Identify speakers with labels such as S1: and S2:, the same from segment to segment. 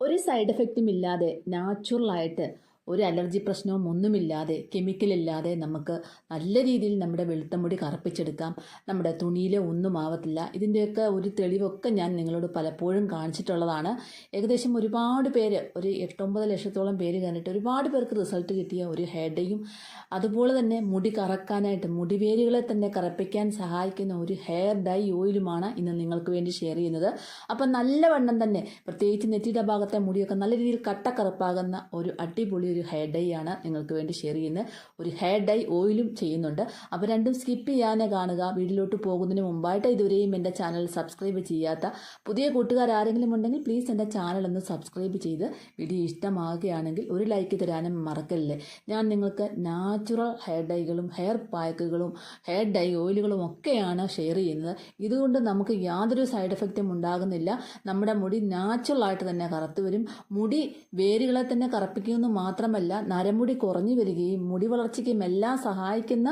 S1: ഒരു സൈഡ് എഫക്റ്റും ഇല്ലാതെ നാച്ചുറലായിട്ട് ഒരു അലർജി പ്രശ്നവും ഒന്നുമില്ലാതെ കെമിക്കൽ ഇല്ലാതെ നമുക്ക് നല്ല രീതിയിൽ നമ്മുടെ വെളുത്ത മുടി കറുപ്പിച്ചെടുക്കാം. നമ്മുടെ തുണിയിൽ ഒന്നും ആവത്തില്ല. ഇതിന്റെയൊക്കെ ഒരു തെളിവൊക്കെ ഞാൻ നിങ്ങളോട് പലപ്പോഴും കാണിച്ചിട്ടുള്ളതാണ്. ഏകദേശം ഒരുപാട് പേര് ഒരു എട്ടൊമ്പത് ലക്ഷത്തോളം പേര് കണ്ടിട്ട് ഒരുപാട് പേർക്ക് റിസൾട്ട് കിട്ടിയ ഒരു ഹെയർ ഡേയും അതുപോലെ തന്നെ മുടി കറക്കാനായിട്ട് മുടിവേരുകളെ തന്നെ കറപ്പിക്കാൻ സഹായിക്കുന്ന ഒരു ഹെയർ ഡൈ ഓയിലുമാണ് ഇന്ന് നിങ്ങൾക്ക് വേണ്ടി ഷെയർ ചെയ്യുന്നത്. അപ്പം നല്ലവണ്ണം തന്നെ പ്രത്യേകിച്ച് നെറ്റിയുടെ ഭാഗത്തെ മുടിയൊക്കെ നല്ല രീതിയിൽ കട്ടക്കറുപ്പാകുന്ന ഒരു അടിപൊളി ഒരു ഹെയർ ഡൈ ആണ് നിങ്ങൾക്ക് വേണ്ടി ഷെയർ ചെയ്യുന്നത്. ഒരു ഹെയർ ഡൈ ഓയിലും ചെയ്യുന്നുണ്ട്. അപ്പോൾ രണ്ടും സ്കിപ്പ് ചെയ്യാതെ കാണുക. വീട്ടിലോട്ട് പോകുന്നതിന് മുമ്പായിട്ട് ഇതുവരെയും എന്റെ ചാനൽ സബ്സ്ക്രൈബ് ചെയ്യാത്ത പുതിയ കൂട്ടുകാർ ആരെങ്കിലും ഉണ്ടെങ്കിൽ പ്ലീസ് എന്റെ ചാനൽ ഒന്ന് സബ്സ്ക്രൈബ് ചെയ്ത് വീഡിയോ ഇഷ്ടമാകുകയാണെങ്കിൽ ഒരു ലൈക്ക് തരാനും മറക്കല്ലേ. ഞാൻ നിങ്ങൾക്ക് നാച്ചുറൽ ഹെയർ ഡൈകളും ഹെയർ പാക്കുകളും ഹെയർ ഡൈ ഓയിലുകളും ഒക്കെയാണ് ഷെയർ ചെയ്യുന്നത്. ഇതുകൊണ്ട് നമുക്ക് യാതൊരു സൈഡ് എഫക്റ്റും ഉണ്ടാകുന്നില്ല. നമ്മുടെ മുടി നാച്ചുറലായിട്ട് തന്നെ കറുത്തു വരും. മുടി വേരുകളെ തന്നെ കറുപ്പിക്കുമെന്ന് മാത്രമല്ല നരമുടി കുറഞ്ഞു വരികയും മുടി വളർച്ചയ്ക്കും എല്ലാം സഹായിക്കുന്ന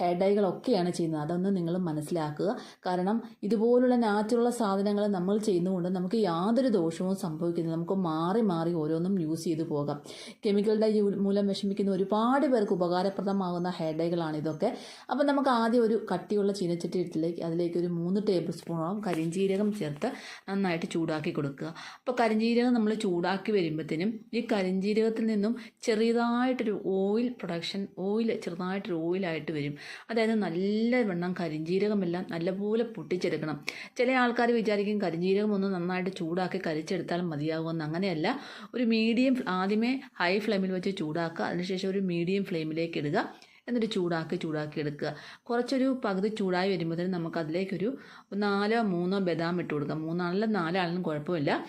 S1: ഹെയർ ഡൈകളൊക്കെയാണ് ചെയ്യുന്നത്. അതൊന്ന് നിങ്ങൾ മനസ്സിലാക്കുക. കാരണം ഇതുപോലുള്ള നാച്ചുറൽ സാധനങ്ങൾ നമ്മൾ ചെയ്യുന്നതുകൊണ്ട് നമുക്ക് യാതൊരു ദോഷവും സംഭവിക്കുന്നില്ല. നമുക്ക് മാറി മാറി ഓരോന്നും യൂസ് ചെയ്തു പോകാം. കെമിക്കൽ ഡൈ മൂലം വിഷമിക്കുന്ന ഒരുപാട് പേർക്ക് ഉപകാരപ്രദമാകുന്ന ഹെയർ ഡൈകളാണ് ഇതൊക്കെ. അപ്പം നമുക്ക് ആദ്യം ഒരു കട്ടിയുള്ള ചീനച്ചട്ടി ഇട്ടിലേക്ക് അതിലേക്ക് ഒരു മൂന്ന് ടേബിൾ സ്പൂണോളം കരിഞ്ജീരകം ചേർത്ത് നന്നായിട്ട് ചൂടാക്കി കൊടുക്കുക. അപ്പോൾ കരിഞ്ജീരകം നമ്മൾ ചൂടാക്കി വരുമ്പോഴത്തേനും ഈ കരിഞ്ജീരകത്തിൽ നിന്നും ചെറിയതായിട്ടൊരു ഓയിൽ പ്രൊഡക്ഷൻ ഓയിൽ ചെറുതായിട്ടൊരു ഓയിലായിട്ട് വരും. അതായത് നല്ല വെണ്ണം കരിഞ്ജീരകമെല്ലാം നല്ലപോലെ പൊട്ടിച്ചെടുക്കണം. ചില ആൾക്കാർ വിചാരിക്കും കരിഞ്ജീരകം ഒന്ന് നന്നായിട്ട് ചൂടാക്കി കരിച്ചെടുത്താൽ മതിയാകുമെന്ന് അങ്ങനെയല്ല. ഒരു മീഡിയം ആദ്യമേ ഹൈ ഫ്ലെയിമിൽ വെച്ച് ചൂടാക്കുക. അതിനുശേഷം ഒരു മീഡിയം ഫ്ലെയിമിലേക്ക് ഇടുക. എന്നിട്ട് ചൂടാക്കി ചൂടാക്കി എടുക്കുക. കുറച്ചൊരു പകുതി ചൂടായി വരുമ്പോഴത്തേനും നമുക്ക് അതിലേക്കൊരു നാലോ മൂന്നോ ബദാം ഇട്ട് കൊടുക്കാം മൂന്നാളിലും നാലാളിലും കുഴപ്പമില്ല.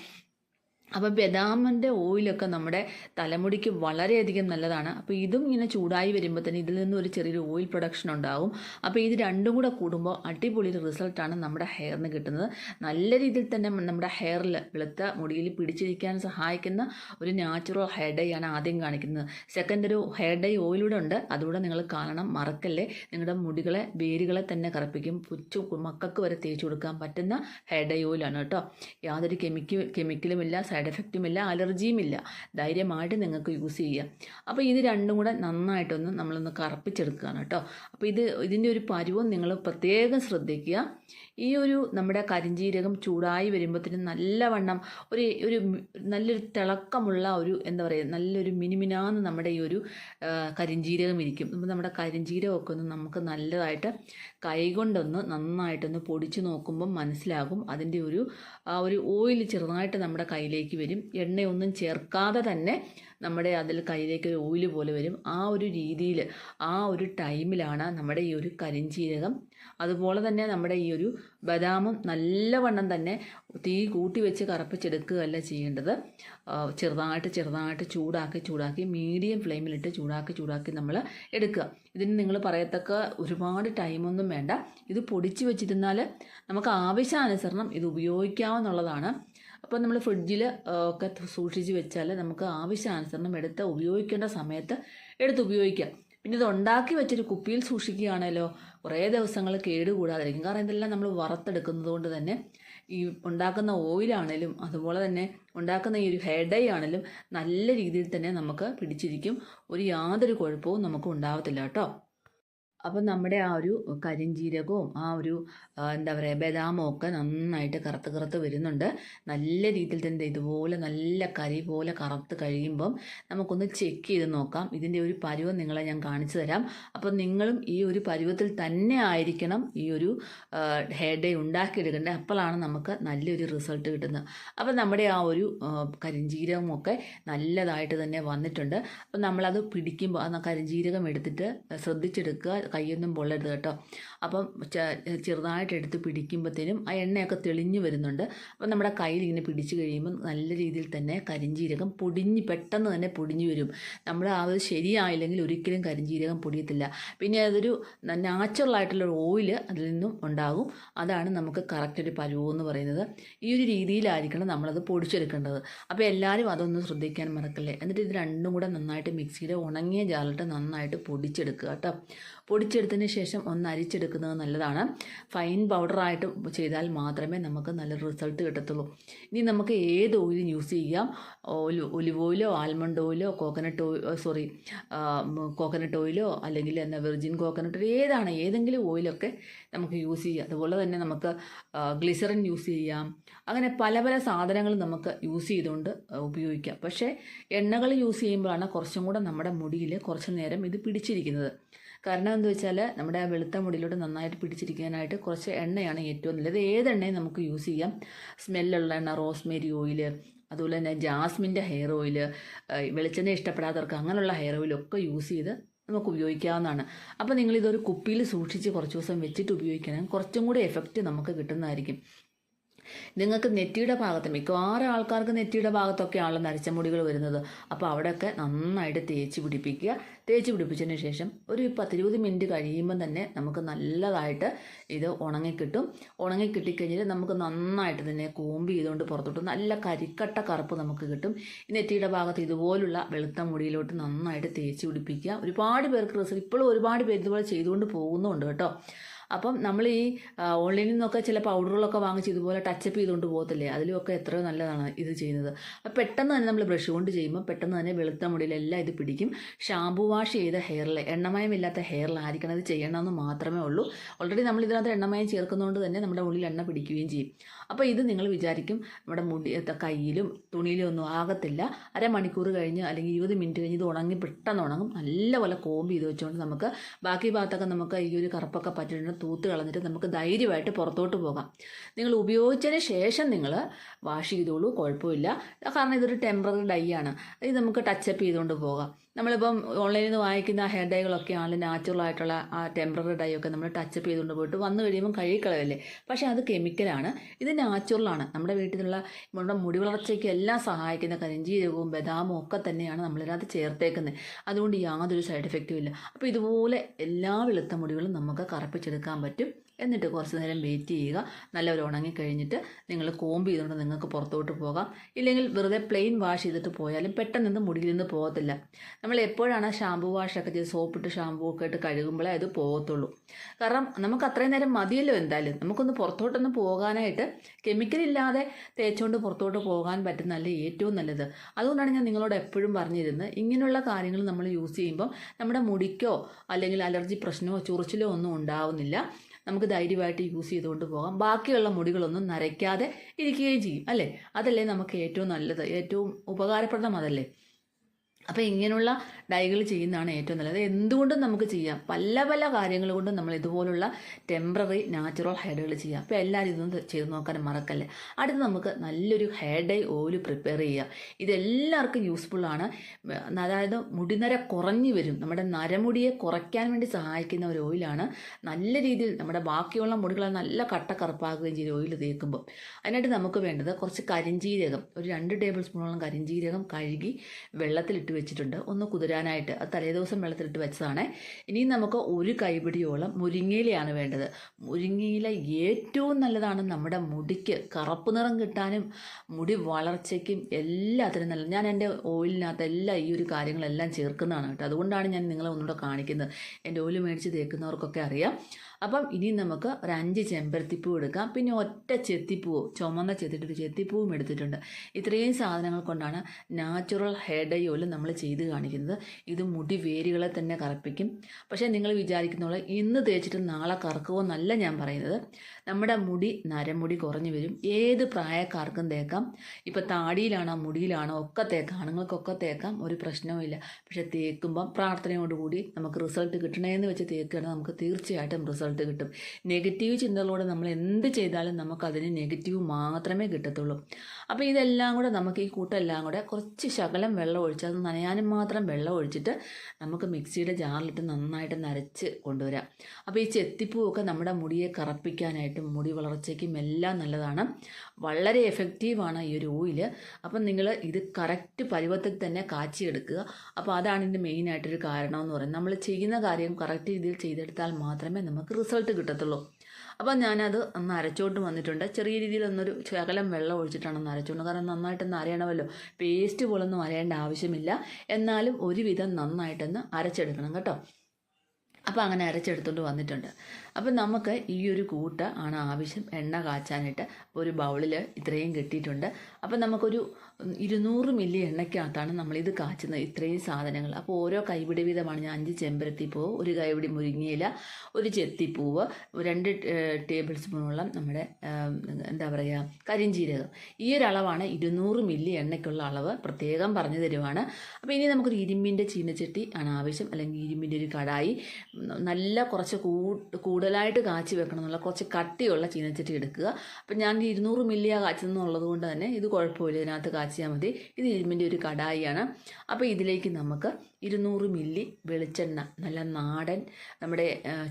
S1: അപ്പോൾ ബദാമിന്റെ ഓയിലൊക്കെ നമ്മുടെ തലമുടിക്ക് വളരെയധികം നല്ലതാണ്. അപ്പോൾ ഇതും ഇങ്ങനെ ചൂടായി വരുമ്പോൾ തന്നെ ഇതിൽ നിന്നും ഒരു ചെറിയൊരു ഓയിൽ പ്രൊഡക്ഷൻ ഉണ്ടാവും. അപ്പോൾ ഇത് രണ്ടും കൂടെ കൂടുമ്പോൾ അടിപൊളി റിസൾട്ടാണ് നമ്മുടെ ഹെയറിന് കിട്ടുന്നത്. നല്ല രീതിയിൽ തന്നെ നമ്മുടെ ഹെയറിൽ വെളുത്ത മുടിയിൽ പിടിച്ചിരിക്കാൻ സഹായിക്കുന്ന ഒരു നാച്ചുറൽ ഹെയർ ഡൈ ആണ് ആദ്യം കാണിക്കുന്നത്. സെക്കൻഡ് ഒരു ഹെയർ ഡൈ ഓയിലൂടെ ഉണ്ട്. അതുകൂടെ നിങ്ങൾ കാണണം. മറക്കല്ലേ? നിങ്ങളുടെ മുടികളെ വേരുകളെ തന്നെ കറപ്പിക്കും. പുച്ചു മക്കൾക്ക് വരെ തേച്ച് കൊടുക്കാൻ പറ്റുന്ന ഹെയർ ഡൈ ഓയിലാണ് കേട്ടോ. യാതൊരു കെമിക്കൽ കെമിക്കലുമില്ല സൈഡ് എഫക്റ്റും ഇല്ല അലർജിയും ഇല്ല. ധൈര്യമായിട്ട് നിങ്ങൾക്ക് യൂസ് ചെയ്യാം. അപ്പോൾ ഇത് രണ്ടും കൂടെ നന്നായിട്ടൊന്ന് നമ്മളൊന്ന് കറപ്പിച്ചെടുക്കുകയാണ് കേട്ടോ. അപ്പോൾ ഇത് ഇതിന്റെ ഒരു പരുവം നിങ്ങൾ പ്രത്യേകം ശ്രദ്ധിക്കുക. ഈ ഒരു നമ്മുടെ കരിഞ്ജീരകം ചൂടായി വരുമ്പോഴത്തേനും നല്ലവണ്ണം ഒരു ഒരു നല്ലൊരു തിളക്കമുള്ള ഒരു എന്താ പറയുക നല്ലൊരു മിനിമിനാന്ന് നമ്മുടെ ഈ ഒരു കരിഞ്ജീരകം ഇരിക്കും. അപ്പോൾ നമ്മുടെ കരിഞ്ജീരകമൊക്കെ ഒന്ന് നമുക്ക് നല്ലതായിട്ട് കൈകൊണ്ടൊന്ന് നന്നായിട്ടൊന്ന് പൊടിച്ച് നോക്കുമ്പം മനസ്സിലാകും. അതിന്റെ ഒരു ആ ഒരു ഓയിൽ ചെറുതായിട്ട് നമ്മുടെ കയ്യിലേക്ക് വരും. എണ്ണയൊന്നും ചേർക്കാതെ തന്നെ നമ്മുടെ അതിൽ കയ്യിലേക്ക് ഓയിൽ പോലെ വരും. ആ ഒരു രീതിയിൽ ആ ഒരു ടൈമിലാണ് നമ്മുടെ ഈ ഒരു കരിഞ്ചീരകം. അതുപോലെ തന്നെ നമ്മുടെ ഈ ഒരു ബദാമും നല്ലവണ്ണം തന്നെ തീ കൂട്ടി വെച്ച് കറപ്പിച്ചെടുക്കുകയല്ല ചെയ്യേണ്ടത്. ചെറുതായിട്ട് ചെറുതായിട്ട് ചൂടാക്കി ചൂടാക്കി മീഡിയം ഫ്ലെയിമിലിട്ട് ചൂടാക്കി ചൂടാക്കി നമ്മൾ എടുക്കുക. ഇതിന് നിങ്ങൾ പറയത്തക്ക ഒരുപാട് ടൈമൊന്നും വേണ്ട. ഇത് പൊടിച്ച് വെച്ചിരുന്നാൽ നമുക്ക് ആവശ്യാനുസരണം ഇത് ഉപയോഗിക്കാവുന്നതാണ്. അപ്പോൾ നമ്മൾ ഫ്രിഡ്ജിൽ ഒക്കെ സൂക്ഷിച്ച് വെച്ചാൽ നമുക്ക് ആവശ്യാനുസരണം എടുത്ത് ഉപയോഗിക്കേണ്ട സമയത്ത് എടുത്ത് ഉപയോഗിക്കാം പിന്നെ ഇത് ഉണ്ടാക്കി വെച്ചൊരു കുപ്പിയിൽ സൂക്ഷിക്കുകയാണല്ലോ കുറേ ദിവസങ്ങൾ കേടുകൂടാതിരിക്കും. കാരണം ഇതെല്ലാം നമ്മൾ വറുത്തെടുക്കുന്നത് കൊണ്ട് തന്നെ ഈ ഉണ്ടാക്കുന്ന ഓയിലാണേലും അതുപോലെ തന്നെ ഉണ്ടാക്കുന്ന ഈ ഒരു ഹെയർ ഡൈ ആണേലും നല്ല രീതിയിൽ തന്നെ നമുക്ക് പിടിച്ചിരിക്കും. ഒരു യാതൊരു കുഴപ്പവും നമുക്ക് ഉണ്ടാവത്തില്ല കേട്ടോ. അപ്പം നമ്മുടെ ആ ഒരു കരിഞ്ജീരകവും ആ ഒരു എന്താ പറയുക ബദാമും ഒക്കെ നന്നായിട്ട് കറുത്ത് കറുത്ത് വരുന്നുണ്ട്. നല്ല രീതിയിൽ തന്നെ ഇതുപോലെ നല്ല കരി പോലെ കറുത്ത് കഴിയുമ്പം നമുക്കൊന്ന് ചെക്ക് ചെയ്ത് നോക്കാം. ഇതിന്റെ ഒരു പരുവം നിങ്ങളെ ഞാൻ കാണിച്ചു തരാം. അപ്പം നിങ്ങളും ഈ ഒരു പരുവത്തിൽ തന്നെ ആയിരിക്കണം ഈ ഒരു ഹെയർ ഡേ ഉണ്ടാക്കിയെടുക്കേണ്ടത്. അപ്പോഴാണ് നമുക്ക് നല്ലൊരു റിസൾട്ട് കിട്ടുന്നത്. അപ്പം നമ്മുടെ ആ ഒരു കരിഞ്ജീരകമൊക്കെ നല്ലതായിട്ട് തന്നെ വന്നിട്ടുണ്ട്. അപ്പം നമ്മളത് പിടിക്കുമ്പോൾ ആ കരിഞ്ജീരകം എടുത്തിട്ട് ശ്രദ്ധിച്ചെടുക്കുക. കൈയൊന്നും പൊള്ളരുത് കേട്ടോ. അപ്പം ചെറുതായിട്ട് എടുത്ത് പിടിക്കുമ്പോഴത്തേനും ആ എണ്ണയൊക്കെ തെളിഞ്ഞു വരുന്നുണ്ട്. അപ്പം നമ്മുടെ കയ്യിൽ ഇങ്ങനെ പിടിച്ചു കഴിയുമ്പോൾ നല്ല രീതിയിൽ തന്നെ കരിഞ്ജീരകം പൊടിഞ്ഞ് പെട്ടെന്ന് തന്നെ പൊടിഞ്ഞു വരും. നമ്മൾ ആ ഒരു ശരിയായില്ലെങ്കിൽ ഒരിക്കലും കരിഞ്ജീരകം പൊടിയത്തില്ല. പിന്നെ അതൊരു നാച്ചുറൽ ആയിട്ടുള്ള ഓയിൽ അതിൽ നിന്നും ഉണ്ടാകും. അതാണ് നമുക്ക് കറക്റ്റ് ഒരു പരുവെന്ന് പറയുന്നത്. ഈ ഒരു രീതിയിലായിരിക്കണം നമ്മളത് പൊടിച്ചെടുക്കേണ്ടത്. അപ്പോൾ എല്ലാവരും അതൊന്ന് ശ്രദ്ധിക്കാൻ മറക്കല്ലേ? എന്നിട്ട് ഇത് രണ്ടും കൂടെ നന്നായിട്ട് മിക്സിയിൽ ഉണങ്ങിയ ജാലിട്ട് നന്നായിട്ട് പൊടിച്ചെടുക്കുക കേട്ടോ. പൊടിച്ചെടുത്തതിന് ശേഷം ഒന്ന് അരിച്ചെടുക്കുന്നത് നല്ലതാണ്. ഫൈൻ പൗഡറായിട്ട് ചെയ്താൽ മാത്രമേ നമുക്ക് നല്ല റിസൾട്ട് കിട്ടത്തുള്ളൂ. ഇനി നമുക്ക് ഏത് ഓയിലും യൂസ് ചെയ്യാം? ഓയിൽ ഒലിവ് ഓയിലോ ആൽമണ്ട് ഓയിലോ കോക്കനട്ട് ഓയിൽ സോറി കോക്കനട്ട് ഓയിലോ അല്ലെങ്കിൽ എന്നാ വെർജിൻ കോക്കനട്ട് ഓയിൽ ഏതാണ് ഏതെങ്കിലും ഓയിലൊക്കെ നമുക്ക് യൂസ് ചെയ്യാം. അതുപോലെ തന്നെ നമുക്ക് ഗ്ലിസറിൻ യൂസ് ചെയ്യാം. അങ്ങനെ പല പല സാധനങ്ങൾ നമുക്ക് യൂസ് ചെയ്തുകൊണ്ട് ഉപയോഗിക്കാം. പക്ഷേ എണ്ണകൾ യൂസ് ചെയ്യുമ്പോഴാണ് കുറച്ചും കൂടെ നമ്മുടെ മുടിയിൽ കുറച്ച് നേരം ഇത് പിടിച്ചിരിക്കുന്നത്. കാരണം എന്താ വെച്ചാൽ നമ്മുടെ ആ വെളുത്ത മുടിയിലോട്ട് നന്നായിട്ട് പിടിച്ചിരിക്കാനായിട്ട് കുറച്ച് എണ്ണയാണ് ഏറ്റവും നല്ലത്. ഏത് എണ്ണയും നമുക്ക് യൂസ് ചെയ്യാം. സ്മെല്ലുള്ള എണ്ണ റോസ്മേരി ഓയിൽ അതുപോലെ തന്നെ ജാസ്മിന്റെ ഹെയർ ഓയിൽ വെളിച്ചെണ്ണ ഇഷ്ടപ്പെടാത്തവർക്ക് അങ്ങനെയുള്ള ഹെയർ ഓയിലൊക്കെ യൂസ് ചെയ്ത് നമുക്ക് ഉപയോഗിക്കാവുന്നതാണ്. അപ്പോൾ നിങ്ങളിതൊരു കുപ്പിയിൽ സൂക്ഷിച്ച് കുറച്ച് ദിവസം വെച്ചിട്ട് ഉപയോഗിക്കണം കുറച്ചും കൂടി എഫക്റ്റ് നമുക്ക് കിട്ടുന്നതായിരിക്കും. നിങ്ങൾക്ക് നെറ്റിയുടെ ഭാഗത്ത് മിക്കവാറും ആൾക്കാർക്ക് നെറ്റിയുടെ ഭാഗത്തൊക്കെയാണല്ലോ നരച്ച മുടികൾ വരുന്നത്. അപ്പോൾ അവിടെയൊക്കെ നന്നായിട്ട് തേച്ച് പിടിപ്പിക്കുക. തേച്ച് പിടിപ്പിച്ചതിന് ശേഷം ഒരു പത്തിരുപത് മിനിറ്റ് കഴിയുമ്പോൾ തന്നെ നമുക്ക് നല്ലതായിട്ട് ഇത് ഉണങ്ങിക്കിട്ടും. ഉണങ്ങിക്കിട്ടിക്കഴിഞ്ഞാൽ നമുക്ക് നന്നായിട്ട് തന്നെ കൂമ്പ് ചെയ്തുകൊണ്ട് പുറത്തോട്ട് നല്ല കരിക്കട്ട കറുപ്പ് നമുക്ക് കിട്ടും. നെറ്റിയുടെ ഭാഗത്ത് ഇതുപോലുള്ള വെളുത്ത മുടിയിലോട്ട് നന്നായിട്ട് തേച്ച് പിടിപ്പിക്കുക. ഒരുപാട് പേർക്ക് റിസൾട്ട് ഇപ്പോഴും ഒരുപാട് പേര് ഇതുപോലെ ചെയ്തുകൊണ്ട് പോകുന്നുണ്ട് കേട്ടോ. അപ്പം നമ്മൾ ഈ ഓൺലൈനിൽ നിന്നൊക്കെ ചില പൗഡറുകളൊക്കെ വാങ്ങിച്ച് ഇതുപോലെ ടച്ചപ്പ് ചെയ്തുകൊണ്ട് പോകത്തില്ലേ? അതിലുമൊക്കെ എത്രയോ നല്ലതാണ് ഇത് ചെയ്യുന്നത്. അപ്പം പെട്ടെന്ന് തന്നെ നമ്മൾ ബ്രഷ് കൊണ്ട് ചെയ്യുമ്പോൾ പെട്ടെന്ന് തന്നെ വെളുത്ത മുടിയിലെല്ലാം ഇത് പിടിക്കും. ഷാമ്പു വാഷ് ചെയ്ത ഹെയറിൽ എണ്ണമയമില്ലാത്ത ഹെയറിലായിരിക്കണം ഇത് ചെയ്യണമെന്ന് മാത്രമേ ഉള്ളൂ. ഓൾറെഡി നമ്മൾ ഇതിനകത്ത് എണ്ണമയം ചേർക്കുന്നതുകൊണ്ട് തന്നെ നമ്മുടെ ഉള്ളിൽ എണ്ണ പിടിക്കുകയും ചെയ്യും. അപ്പോൾ ഇത് നിങ്ങൾ വിചാരിക്കും നമ്മുടെ മുടി കയ്യിലും തുണിയിലും ഒന്നും ആകത്തില്ല. അരമണിക്കൂർ കഴിഞ്ഞ് അല്ലെങ്കിൽ ഇരുപത് മിനിറ്റ് കഴിഞ്ഞ് ഇത് ഉണങ്ങി പെട്ടെന്ന് ഉണങ്ങും. നല്ലപോലെ കോമ്പ് ചെയ്ത് വെച്ചുകൊണ്ട് നമുക്ക് ബാക്കി ഭാഗത്തൊക്കെ നമുക്ക് ഈ ഒരു കറുപ്പൊക്കെ പറ്റിയിട്ട് തൂത്ത് കളഞ്ഞിട്ട് നമുക്ക് ധൈര്യമായിട്ട് പുറത്തോട്ട് പോകാം. നിങ്ങൾ ഉപയോഗിച്ചതിന് ശേഷം നിങ്ങൾ വാഷ് ചെയ്തോളൂ കുഴപ്പമില്ല. കാരണം ഇതൊരു ടെമ്പററി ഡൈ ആണ്. ഇത് നമുക്ക് ടച്ചപ്പ് ചെയ്തുകൊണ്ട് പോകാം. നമ്മളിപ്പം ഓൺലൈനിൽ നിന്ന് വാങ്ങിക്കുന്ന ഹെയർ ഡൈകളൊക്കെ ആണെങ്കിലും നാച്ചുറൽ ആയിട്ടുള്ള ആ ടെമ്പററി ഡൈ ഒക്കെ നമ്മൾ ടച്ചപ്പ് ചെയ്തുകൊണ്ട് പോയിട്ട് വന്നു കഴിയുമ്പോൾ കഴുകിക്കളയല്ലേ? പക്ഷേ അത് കെമിക്കലാണ് ഇത് നാച്ചുറലാണ് നമ്മുടെ വീട്ടിലുള്ള നമ്മുടെ മുടി വളർച്ചയ്ക്ക് എല്ലാം സഹായിക്കുന്ന കരിഞ്ചീരകവും ബദാമും ഒക്കെ തന്നെയാണ് നമ്മളിതിനകത്ത് ചേർത്തേക്കുന്നത്. അതുകൊണ്ട് യാതൊരു സൈഡ് എഫക്റ്റും ഇല്ല. അപ്പോൾ ഇതുപോലെ എല്ലാ വെളുത്ത മുടികളും നമുക്ക് കറപ്പിച്ചെടുക്കാൻ പറ്റും. എന്നിട്ട് കുറച്ച് നേരം വെയിറ്റ് ചെയ്യുക. നല്ലപോലെ ഉണങ്ങിക്കഴിഞ്ഞിട്ട് നിങ്ങൾ കോമ്പ് ചെയ്തുകൊണ്ട് നിങ്ങൾക്ക് പുറത്തോട്ട് പോകാം. ഇല്ലെങ്കിൽ വെറുതെ പ്ലെയിൻ വാഷ് ചെയ്തിട്ട് പോയാലും പെട്ടെന്ന് നിന്ന് മുടിയിൽ നിന്ന് പോകത്തില്ല. നമ്മൾ എപ്പോഴാണ് ഷാമ്പു വാഷൊക്കെ ചെയ്ത് സോപ്പിട്ട് ഷാമ്പൂ ഒക്കെ ഇട്ട് കഴുകുമ്പോഴേ അത് പോകത്തുള്ളൂ. കാരണം നമുക്ക് അത്രയും നേരം മതിയല്ലോ എന്തായാലും. നമുക്കൊന്ന് പുറത്തോട്ടൊന്ന് പോകാനായിട്ട് കെമിക്കൽ ഇല്ലാതെ തേച്ചുകൊണ്ട് പുറത്തോട്ട് പോകാൻ പറ്റുന്നതല്ലേ ഏറ്റവും നല്ലത്. അതുകൊണ്ടാണ് ഞാൻ നിങ്ങളോട് എപ്പോഴും പറഞ്ഞിരുന്നത് ഇങ്ങനെയുള്ള കാര്യങ്ങൾ നമ്മൾ യൂസ് ചെയ്യുമ്പം നമ്മുടെ മുടിക്കോ അല്ലെങ്കിൽ അലർജി പ്രശ്നമോ ചൊറിച്ചിലോ ഒന്നും ഉണ്ടാവുന്നില്ല. നമുക്ക് ധൈര്യമായിട്ട് യൂസ് ചെയ്തുകൊണ്ട് പോകാം. ബാക്കിയുള്ള മുടികളൊന്നും നരയ്ക്കാതെ ഇരിക്കുകയും ചെയ്യും അല്ലേ? അതല്ലേ നമുക്ക് ഏറ്റവും നല്ലത് ഏറ്റവും ഉപകാരപ്രദം അതല്ലേ? അപ്പോൾ ഇങ്ങനെയുള്ള ഡൈകൾ ചെയ്യുന്നതാണ് ഏറ്റവും നല്ലത്. എന്തുകൊണ്ടും നമുക്ക് ചെയ്യാം. പല പല കാര്യങ്ങൾ കൊണ്ടും നമ്മൾ ഇതുപോലുള്ള ടെമ്പററി നാച്ചുറൽ ഡൈകൾ ചെയ്യാം. അപ്പോൾ എല്ലാവരും ഇതൊന്നും ചെയ്ത് നോക്കാൻ മറക്കല്ലേ? അടുത്ത് നമുക്ക് നല്ലൊരു ഹെയർ ഡൈ ഓയിൽ പ്രിപ്പയർ ചെയ്യാം. ഇതെല്ലാവർക്കും യൂസ്ഫുള്ളാണ് അതായത് മുടിനര കുറഞ്ഞു വരും. നമ്മുടെ നരമുടിയെ കുറയ്ക്കാൻ വേണ്ടി സഹായിക്കുന്ന ഒരു ഓയിലാണ് നല്ല രീതിയിൽ നമ്മുടെ ബാക്കിയുള്ള മുടികളെ നല്ല കട്ട കറുപ്പാക്കുകയും ചെയ്യും ഓയിൽ തേക്കുമ്പോൾ അതിനായിട്ട് നമുക്ക് വേണ്ടത് കുറച്ച് കരിഞ്ചീരകം. ഒരു രണ്ട് ടേബിൾ സ്പൂണോളം കരിഞ്ചീരകം കഴുകി വെള്ളത്തിലിട്ട് വെച്ചിട്ടുണ്ട്. ഒന്ന് കുതിരാനായിട്ട് അത് തലേദിവസം വെള്ളത്തിലിട്ട് വെച്ചതാണ്. ഇനി നമുക്ക് ഒരു കൈപിടിയോളം മുരിങ്ങയിലയാണ് വേണ്ടത്. മുരിങ്ങയില ഏറ്റവും നല്ലതാണ് നമ്മുടെ മുടിക്ക്. കറുപ്പ് നിറം കിട്ടാനും മുടി വളർച്ചയ്ക്കും എല്ലാത്തിനും നല്ല ഞാൻ എന്റെ ഓയിലിനകത്ത് എല്ലാ ഈ ഒരു കാര്യങ്ങളെല്ലാം ചേർക്കുന്നതാണ് കേട്ടോ. അതുകൊണ്ടാണ് ഞാൻ നിങ്ങളെ ഒന്നുകൂടെ കാണിക്കുന്നത്. എന്റെ ഓയിൽ മേടിച്ച് തേക്കുന്നവർക്കൊക്കെ അറിയാം. അപ്പം ഇനി നമുക്ക് ഒരു അഞ്ച് ചെമ്പരത്തിപ്പൂ എടുക്കാം. പിന്നെ ഒറ്റ ചെത്തിപ്പൂവ് ചുമന്ന ചെത്തിട്ടൊരു ചെത്തിപ്പൂവും എടുത്തിട്ടുണ്ട്. ഇത്രയും സാധനങ്ങൾ കൊണ്ടാണ് നാച്ചുറൽ ഹെയർ ഡൈ ഓയിൽ നമ്മൾ ചെയ്ത് കാണിക്കുന്നത്. ഇത് മുടി വേരുകളെ തന്നെ കറപ്പിക്കും. പക്ഷേ നിങ്ങൾ വിചാരിക്കുന്ന ഇന്ന് തേച്ചിട്ട് നാളെ കറക്കുമോ എന്നല്ല ഞാൻ പറയുന്നത്. നമ്മുടെ മുടി നരമുടി കുറഞ്ഞു വരും. ഏത് പ്രായക്കാർക്കും തേക്കാം. ഇപ്പോൾ താടിയിലാണോ മുടിയിലാണോ ഒക്കെ തേക്കാം. ആണുങ്ങൾക്കൊക്കെ തേക്കാം. ഒരു പ്രശ്നവുമില്ല പക്ഷേ തേക്കുമ്പം പ്രാർത്ഥനയോടുകൂടി നമുക്ക് റിസൾട്ട് കിട്ടണേന്ന് വെച്ച് തേക്കുകയാണെങ്കിൽ നമുക്ക് തീർച്ചയായിട്ടും റിസൾട്ട് കിട്ടും. നെഗറ്റീവ് ചിന്തകളോടെ നമ്മൾ എന്ത് ചെയ്താലും നമുക്കതിന് നെഗറ്റീവ് മാത്രമേ കിട്ടത്തുള്ളൂ. അപ്പോൾ ഇതെല്ലാം കൂടെ നമുക്ക് ഈ കൂട്ടെല്ലാം കൂടെ കുറച്ച് ശകലം വെള്ളം ഒഴിച്ച് അത് നനയാനും മാത്രം വെള്ളം ഒഴിച്ചിട്ട് നമുക്ക് മിക്സിയുടെ ജാറിലിട്ട് നന്നായിട്ട് നരച്ച് കൊണ്ടുവരാം. അപ്പോൾ ഈ ചെത്തിപ്പൂവൊക്കെ നമ്മുടെ മുടിയെ കറപ്പിക്കാനായിട്ടും മുടി വളർച്ചയ്ക്കും എല്ലാം നല്ലതാണ്. വളരെ എഫക്റ്റീവാണ് ഈ ഒരു ഓയിൽ അപ്പം നിങ്ങൾ ഇത് കറക്റ്റ് പരുവത്തിൽ തന്നെ കാച്ചിയെടുക്കുക. അപ്പോൾ അതാണ് ഇതിന്റെ മെയിനായിട്ടൊരു കാരണം എന്ന് പറയുന്നത്. നമ്മൾ ചെയ്യുന്ന കാര്യം കറക്റ്റ് രീതിയിൽ ചെയ്തെടുത്താൽ മാത്രമേ നമുക്ക് റിസൾട്ട് കിട്ടത്തുള്ളൂ. അപ്പം ഞാനത് ഒന്ന് അരച്ചോട്ട് വന്നിട്ടുണ്ട്. ചെറിയ രീതിയിൽ ഒന്നൊരു ശകലം വെള്ളം ഒഴിച്ചിട്ടാണ് ഒന്ന് അരച്ചോണ്ട് കാരണം നന്നായിട്ടൊന്ന് അരയണമല്ലോ. പേസ്റ്റ് പോലൊന്നും അരയേണ്ട ആവശ്യമില്ല. എന്നാലും ഒരുവിധം നന്നായിട്ടൊന്ന് അരച്ചെടുക്കണം കേട്ടോ. അപ്പോൾ അങ്ങനെ അരച്ചെടുത്തുകൊണ്ട് വന്നിട്ടുണ്ട്. അപ്പോൾ നമുക്ക് ഈ ഒരു കൂട്ട് ആണ് ആവശ്യം എണ്ണ കാച്ചാനായിട്ട് ഒരു ബൗളിൽ ഇത്രയും കിട്ടിയിട്ടുണ്ട്. അപ്പം നമുക്കൊരു ഇരുന്നൂറ് മില്ലി എണ്ണയ്ക്കകത്താണ് നമ്മളിത് കാച്ചുന്നത് ഇത്രയും സാധനങ്ങൾ. അപ്പോൾ ഓരോ കൈപിടി വീതമാണ്. ഞാൻ അഞ്ച് ചെമ്പരത്തിപ്പൂവ് ഒരു കൈപിടി മുരിങ്ങയില ഒരു ചെത്തിപ്പൂവ് രണ്ട് ടേബിൾ സ്പൂണോളം നമ്മുടെ എന്താ പറയുക കരിഞ്ചീരകം. ഈ ഒരു അളവാണ് ഇരുന്നൂറ് മില്ലി എണ്ണയ്ക്കുള്ള അളവ് പ്രത്യേകം പറഞ്ഞു തരുവാണ്. അപ്പോൾ ഇനി നമുക്കൊരു ഇരുമ്പിന്റെ ചീനച്ചട്ടി ആണ് ആവശ്യം. അല്ലെങ്കിൽ ഇരുമ്പിന്റെ ഒരു കടായി നല്ല കുറച്ച് കൂടുതലായിട്ട് കാച്ചി വെക്കണം എന്നുള്ള കുറച്ച് കട്ടിയുള്ള ചീനച്ചട്ടി എടുക്കുക. അപ്പം ഞാൻ ഇരുന്നൂറ് മില്ലിയാണ് കാച്ചുന്നുള്ളത് കൊണ്ട് തന്നെ ഇത് കുഴപ്പമില്ല ഇതിനകത്ത് കാച്ചിയാൽ മതി. ഇത് ഇരുമ്പിന്റെ ഒരു കടായിയാണ്. അപ്പോൾ ഇതിലേക്ക് നമുക്ക് ഇരുന്നൂറ് മില്ലി വെളിച്ചെണ്ണ. നല്ല നാടൻ നമ്മുടെ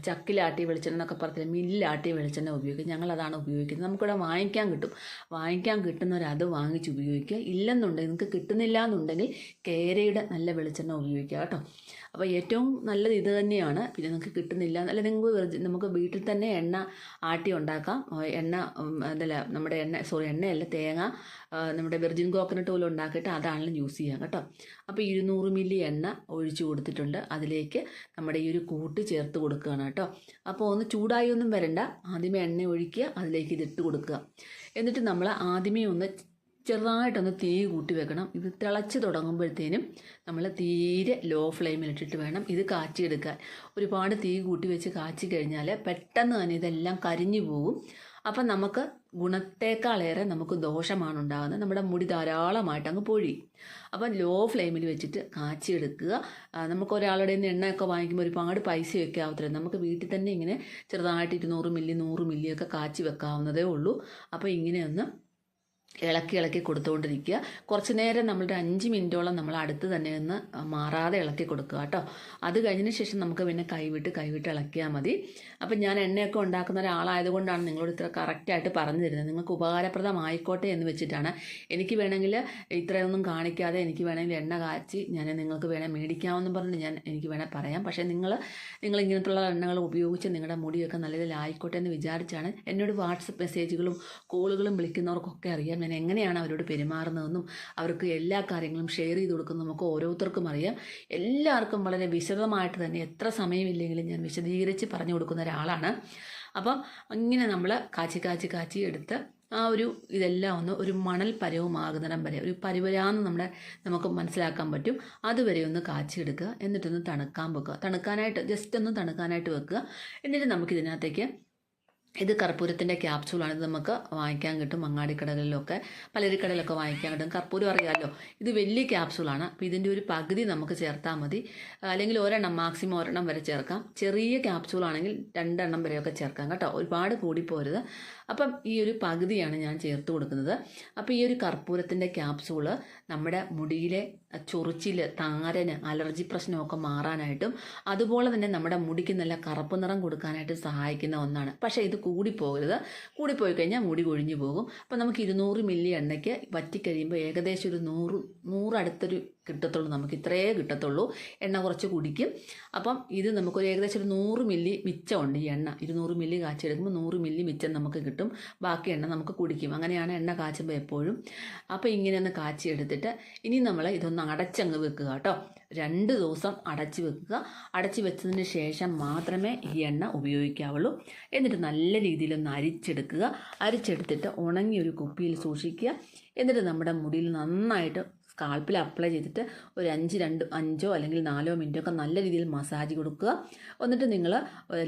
S1: ചക്കിലാട്ടി ചക്കിലാട്ടിയ വെളിച്ചെണ്ണ എന്നൊക്കെ പറഞ്ഞാൽ മില്ലിലാട്ടിയ വെളിച്ചെണ്ണ ഉപയോഗിക്കും. ഞങ്ങളതാണ് ഉപയോഗിക്കുന്നത്. നമുക്കിവിടെ വാങ്ങിക്കാൻ കിട്ടും. വാങ്ങിക്കാൻ കിട്ടുന്നവർ അത് വാങ്ങിച്ച് ഉപയോഗിക്കുക. ഇല്ലെന്നുണ്ടെങ്കിൽ നിങ്ങൾക്ക് കിട്ടുന്നില്ല എന്നുണ്ടെങ്കിൽ കേരയുടെ നല്ല വെളിച്ചെണ്ണ ഉപയോഗിക്കുക കേട്ടോ. അപ്പോൾ ഏറ്റവും നല്ലത് ഇത് തന്നെയാണ്. പിന്നെ നിങ്ങൾക്ക് കിട്ടുന്നില്ല. അല്ല നിങ്ങൾക്ക് നമുക്ക് വീട്ടിൽ തന്നെ എണ്ണ ആട്ടി ഉണ്ടാക്കാം. എണ്ണ അതല്ല നമ്മുടെ എണ്ണ സോറി എണ്ണയല്ല തേങ്ങ നമ്മുടെ വെർജിൻ കോക്കനട്ട് പോലും ഉണ്ടാക്കിയിട്ട് അതാണെങ്കിലും യൂസ് ചെയ്യാം കേട്ടോ. അപ്പോൾ ഇരുന്നൂറ് മില്ലി എണ്ണ ഒഴിച്ചു കൊടുത്തിട്ടുണ്ട്. അതിലേക്ക് നമ്മുടെ ഈ ഒരു കൂട്ട് ചേർത്ത് കൊടുക്കുകയാണ് കേട്ടോ. അപ്പോൾ ഒന്ന് ചൂടായി ഒന്നും വരണ്ട. ആദ്യമേ എണ്ണ ഒഴിക്കുക അതിലേക്ക് ഇതിട്ട് കൊടുക്കുക. എന്നിട്ട് നമ്മൾ ആദ്യമേ ഒന്ന് ചെറുതായിട്ടൊന്ന് തീ കൂട്ടി വെക്കണം. ഇത് തിളച്ച് തുടങ്ങുമ്പോഴത്തേനും നമ്മൾ തീരെ ലോ ഫ്ലെയിമിലിട്ടിട്ട് വേണം ഇത് കാച്ചിയെടുക്കാൻ. ഒരുപാട് തീ കൂട്ടി വെച്ച് കാച്ചി കഴിഞ്ഞാൽ പെട്ടെന്ന് തന്നെ ഇതെല്ലാം കരിഞ്ഞു പോകും. അപ്പം നമുക്ക് ഗുണത്തേക്കാളേറെ നമുക്ക് ദോഷമാണ് ഉണ്ടാകുന്നത് നമ്മുടെ മുടി ധാരാളമായിട്ട് അങ്ങ് പൊഴി അപ്പം ലോ ഫ്ലെയിമിൽ വെച്ചിട്ട് കാച്ചിയെടുക്കുക. നമുക്ക് ഒരാളുടെ നിന്ന് എണ്ണയൊക്കെ വാങ്ങിക്കുമ്പോൾ ഒരുപാട് പൈസയൊക്കെ ആവത്തില്ല. നമുക്ക് വീട്ടിൽ തന്നെ ഇങ്ങനെ ചെറുതായിട്ട് ഇരുന്നൂറ് മില്ലി നൂറ് മില്ലിയൊക്കെ കാച്ചി വെക്കാവുന്നതേ ഉള്ളൂ. അപ്പോൾ ഇങ്ങനെ ഒന്ന് ഇളക്കി ഇളക്കി കൊടുത്തുകൊണ്ടിരിക്കുക കുറച്ച് നേരം നമ്മളുടെ അഞ്ച് മിനിറ്റോളം നമ്മൾ അടുത്ത് തന്നെ നിന്ന് മാറാതെ ഇളക്കി കൊടുക്കുക കേട്ടോ. അത് കഴിഞ്ഞതിന് ശേഷം നമുക്ക് പിന്നെ കൈവിട്ട് കൈവിട്ട് ഇളക്കിയാൽ മതി. അപ്പം ഞാൻ എണ്ണയൊക്കെ ഉണ്ടാക്കുന്ന ഒരാളായതുകൊണ്ടാണ് നിങ്ങളോട് ഇത്ര കറക്റ്റായിട്ട് പറഞ്ഞു തരുന്നത് നിങ്ങൾക്ക് ഉപകാരപ്രദമായിക്കോട്ടെ എന്ന് വെച്ചിട്ടാണ്. എനിക്ക് വേണമെങ്കിൽ ഇത്രയൊന്നും കാണിക്കാതെ എനിക്ക് വേണമെങ്കിൽ എണ്ണ കാച്ചി ഞാൻ നിങ്ങൾക്ക് വേണേൽ മേടിക്കാമെന്ന് പറഞ്ഞിട്ട് ഞാൻ എനിക്ക് വേണേൽ പറയാം. പക്ഷേ നിങ്ങൾ നിങ്ങൾ ഇങ്ങനത്തുള്ള എണ്ണകൾ ഉപയോഗിച്ച് നിങ്ങളുടെ മുടിയൊക്കെ നല്ല രീതിയിലായിക്കോട്ടെ എന്ന് വിചാരിച്ചാണ് എന്നോട് വാട്സപ്പ് മെസ്സേജുകളും കോളുകളും വിളിക്കുന്നവർക്കൊക്കെ അറിയാം. ഞാൻ എങ്ങനെയാണ് അവരോട് പെരുമാറുന്നതെന്നും അവർക്ക് എല്ലാ കാര്യങ്ങളും ഷെയർ ചെയ്ത് കൊടുക്കുന്ന നമുക്ക് ഓരോരുത്തർക്കും അറിയാം. എല്ലാവർക്കും വളരെ വിശദമായിട്ട് തന്നെ എത്ര സമയമില്ലെങ്കിലും ഞാൻ വിശദീകരിച്ച് പറഞ്ഞു കൊടുക്കുന്ന ഒരാളാണ്. അപ്പം ഇങ്ങനെ നമ്മൾ കാച്ചി കാച്ചി കാച്ചി എടുത്ത് ആ ഒരു ഇതെല്ലാം ഒന്ന് ഒരു മണൽ പരവുമാകുന്നിടം വരെ ഒരു പരുവരാന്ന് നമ്മുടെ നമുക്ക് മനസ്സിലാക്കാൻ പറ്റും. അതുവരെ ഒന്ന് കാച്ചിയെടുക്കുക എന്നിട്ടൊന്ന് തണുക്കാൻ വെക്കുക. തണുക്കാനായിട്ട് ജസ്റ്റ് ഒന്ന് തണുക്കാനായിട്ട് വെക്കുക. എന്നിട്ട് നമുക്ക് ഇതിനകത്തേക്ക് ഇത് കർപ്പൂരത്തിന്റെ ക്യാപ്സൂളാണ് ഇത് നമുക്ക് വാങ്ങിക്കാൻ കിട്ടും. അങ്ങാടിക്കടകളിലൊക്കെ പലരിക്കടയിലൊക്കെ വാങ്ങിക്കാൻ കിട്ടും. കർപ്പൂരം അറിയാമല്ലോ ഇത് വലിയ ക്യാപ്സൂളാണ് അപ്പോൾ ഇതിന്റെ ഒരു പകുതി നമുക്ക് ചേർത്താൽ മതി. അല്ലെങ്കിൽ ഒരെണ്ണം മാക്സിമം ഒരെണ്ണം വരെ ചേർക്കാം. ചെറിയ ക്യാപ്സൂളാണെങ്കിൽ രണ്ടെണ്ണം വരെയൊക്കെ ചേർക്കാം കേട്ടോ. ഒരുപാട് കൂടിപ്പോരുത് അപ്പം ഈ ഒരു പകുതിയാണ് ഞാൻ ചേർത്ത് കൊടുക്കുന്നത്. അപ്പോൾ ഈ ഒരു കർപ്പൂരത്തിന്റെ ക്യാപ്സൂൾ നമ്മുടെ മുടിയിലെ ചൊറിച്ചിൽ താരന് അലർജി പ്രശ്നമൊക്കെ മാറാനായിട്ടും അതുപോലെ തന്നെ നമ്മുടെ മുടിക്ക് നല്ല കറുപ്പ് നിറം കൊടുക്കാനായിട്ട് സഹായിക്കുന്ന ഒന്നാണ്. പക്ഷേ ഇത് കൂടിപ്പോകരുത്. കൂടിപ്പോയി കഴിഞ്ഞാൽ മുടി കൊഴിഞ്ഞു പോകും. അപ്പോൾ നമുക്ക് ഇരുന്നൂറ് മില്ലി എണ്ണയ്ക്ക് വറ്റിക്കഴിയുമ്പോൾ ഏകദേശം ഒരു നൂറ് നൂറടുത്തൊരു കിട്ടത്തുള്ളൂ നമുക്ക് ഇത്രയേ കിട്ടത്തുള്ളൂ. എണ്ണ കുറച്ച് കുടിക്കും. അപ്പം ഇത് നമുക്കൊരു ഏകദേശം ഒരു നൂറ് മില്ലി മിച്ചമുണ്ട് ഈ എണ്ണ. ഇരുന്നൂറ് മില്ലി കാച്ചെടുക്കുമ്പോൾ നൂറ് മില്ലി മിച്ചം നമുക്ക് കിട്ടും. ബാക്കി എണ്ണ നമുക്ക് കുടിക്കും. അങ്ങനെയാണ് എണ്ണ കാച്ചുമ്പോൾ എപ്പോഴും. അപ്പോൾ ഇങ്ങനെ ഒന്ന് കാച്ചിയെടുത്തിട്ട് ഇനി നമ്മൾ ഇതൊന്ന് അടച്ചങ്ങ് വെക്കുക കേട്ടോ. രണ്ട് ദിവസം അടച്ച് വെക്കുക. അടച്ച് വെച്ചതിന് ശേഷം മാത്രമേ ഈ എണ്ണ ഉപയോഗിക്കാവുള്ളൂ. എന്നിട്ട് നല്ല രീതിയിലൊന്ന് അരിച്ചെടുക്കുക. അരിച്ചെടുത്തിട്ട് ഉണങ്ങിയ ഒരു കുപ്പിയിൽ സൂക്ഷിക്കുക. എന്നിട്ട് നമ്മുടെ മുടിയിൽ നന്നായിട്ട് സ്കാൾപ്പിൽ അപ്ലൈ ചെയ്തിട്ട് ഒരു അഞ്ച് രണ്ട് അഞ്ചോ അല്ലെങ്കിൽ നാലോ മിനിറ്റോ ഒക്കെ നല്ല രീതിയിൽ മസാജ് കൊടുക്കുക. എന്നിട്ട് നിങ്ങൾ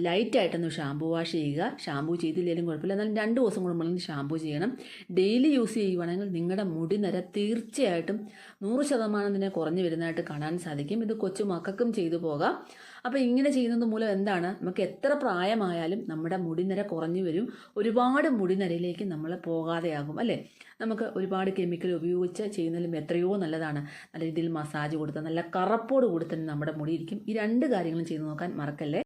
S1: ലൈറ്റായിട്ടൊന്ന് ഷാമ്പു വാഷ് ചെയ്യുക. ഷാമ്പു ചെയ്തില്ലെങ്കിലും കുഴപ്പമില്ല. എന്നാലും രണ്ട് ദിവസം കൂടുമ്പോൾ ഷാമ്പു ചെയ്യണം. ഡെയിലി യൂസ് ചെയ്യുവാണെങ്കിൽ നിങ്ങളുടെ മുടി നിര തീർച്ചയായിട്ടും നൂറ് ശതമാനം തന്നെ കുറഞ്ഞു വരുന്നതായിട്ട് കാണാൻ സാധിക്കും. ഇത് കൊച്ചു മക്കൾക്കും ചെയ്തു പോകാം. അപ്പോൾ ഇങ്ങനെ ചെയ്യുന്നത് മൂലം എന്താണ്? നമുക്ക് എത്ര പ്രായമായാലും നമ്മുടെ മുടിനിര കുറഞ്ഞു വരും. ഒരുപാട് മുടിനിരയിലേക്ക് നമ്മൾ പോകാതെയാകും അല്ലേ? നമുക്ക് ഒരുപാട് കെമിക്കൽ ഉപയോഗിച്ച് ചെയ്യുന്നതിലും എത്രയോ നല്ലതാണ്. നല്ല രീതിയിൽ മസാജ് കൊടുത്ത് നല്ല കറപ്പോട് കൂടി തന്നെ നമ്മുടെ മുടി ഇരിക്കും. ഈ രണ്ട് കാര്യങ്ങളും ചെയ്തു നോക്കാൻ മറക്കല്ലേ?